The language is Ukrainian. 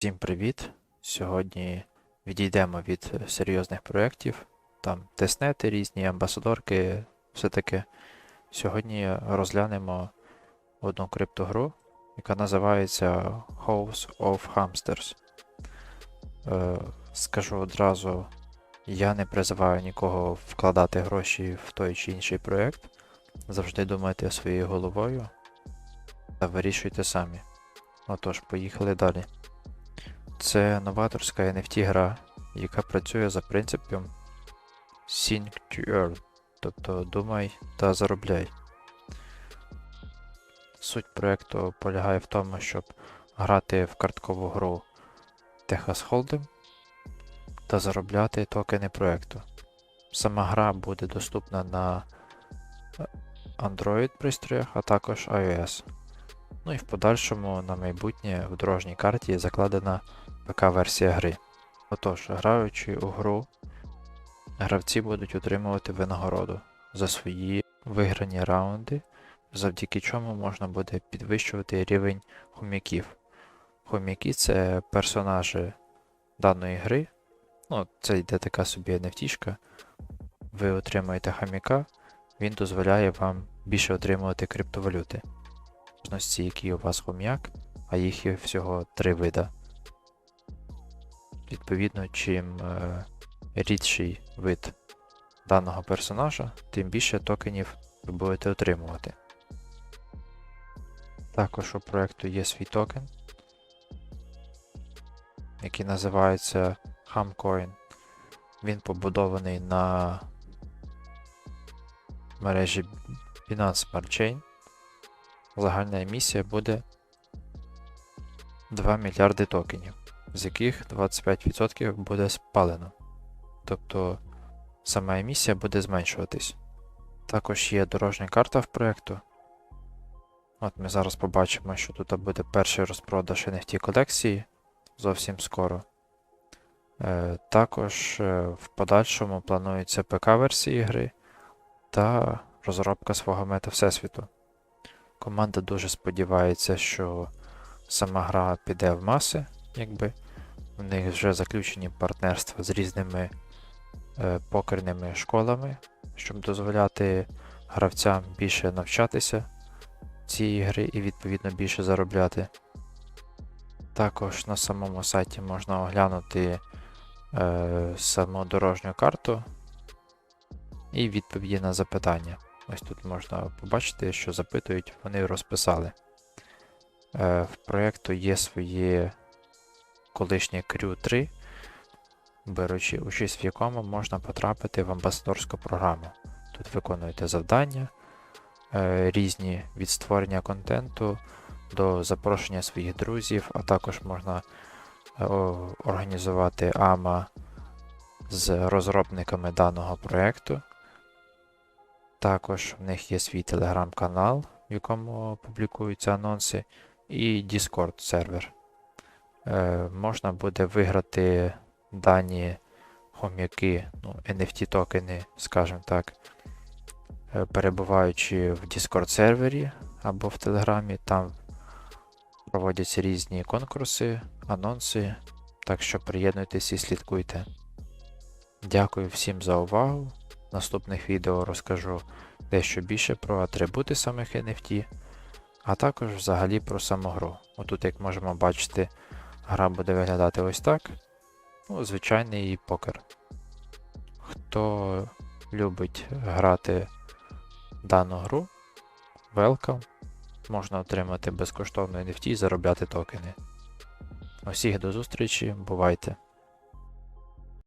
Всім привіт! Сьогодні відійдемо від серйозних проєктів, там тестнети різні, амбасадорки, все таке. Сьогодні розглянемо одну криптогру, яка називається House of Hamsters. Е, скажу одразу, я не призиваю нікого вкладати гроші в той чи інший проєкт. Завжди думайте своєю головою та вирішуйте самі. Отож, поїхали далі. Це новаторська NFT гра, яка працює за принципом Think to Earn, тобто думай та заробляй. Суть проєкту полягає в тому, щоб грати в карткову гру Texas Hold'em та заробляти токени проєкту. Сама гра буде доступна на е, Android пристроях, а також iOS. Ну і в подальшому на майбутнє в дорожній карті закладена ПК-версія гри. Отож, граючи у гру, гравці будуть отримувати винагороду за свої виграні раунди, завдяки чому можна буде підвищувати рівень хом'яків. Хом'яки це персонажі даної гри. Ну, це йде така собі NFT-шка. Ви отримуєте хом'яка, він дозволяє вам більше отримувати криптовалюти. Який у вас хом'як, а їх є всього три вида. Відповідно, чим е, рідший вид даного персонажа, тим більше токенів ви будете отримувати. Також у проєкту є свій токен, який називається Hamcoin. Він побудований на мережі Binance Smart Chain. Загальна емісія буде 2 мільярди токенів з яких 25% буде спалено. Тобто сама емісія буде зменшуватись. Також є дорожня карта в проєкту. От ми зараз побачимо, що тут буде перший розпродаж NFT колекції зовсім скоро. Е, також е, в подальшому планується ПК-версії гри та розробка свого мета Всесвіту. Команда дуже сподівається, що сама гра піде в маси якби в них вже заключені партнерства з різними е, покерними школами, щоб дозволяти гравцям більше навчатися цієї гри і відповідно більше заробляти. Також на самому сайті можна оглянути е, саму дорожню карту і відповіді на запитання. Ось тут можна побачити, що запитують, вони розписали. Е, В проєкту є свої колишнє Crew 3, беручи участь в якому можна потрапити в амбасадорську програму. Тут виконуєте завдання е, різні від створення контенту до запрошення своїх друзів, а також можна е, організувати АМА з розробниками даного проєкту. Також в них є свій телеграм-канал, в якому публікуються анонси, і Discord сервер. Е, можна буде виграти дані хом'яки, ну, NFT токени, скажімо так, е, перебуваючи в Discord сервері або в Телеграмі, там проводяться різні конкурси, анонси. Так що приєднуйтесь і слідкуйте. Дякую всім за увагу. В наступних відео розкажу дещо більше про атрибути самих NFT, а також взагалі про саму гру. Отут, як можемо бачити, Гра буде виглядати ось так. Ну, Звичайний покер. Хто любить грати дану гру, welcome. Можна отримати безкоштовно NFT і заробляти токени. Усіх до зустрічі, бувайте!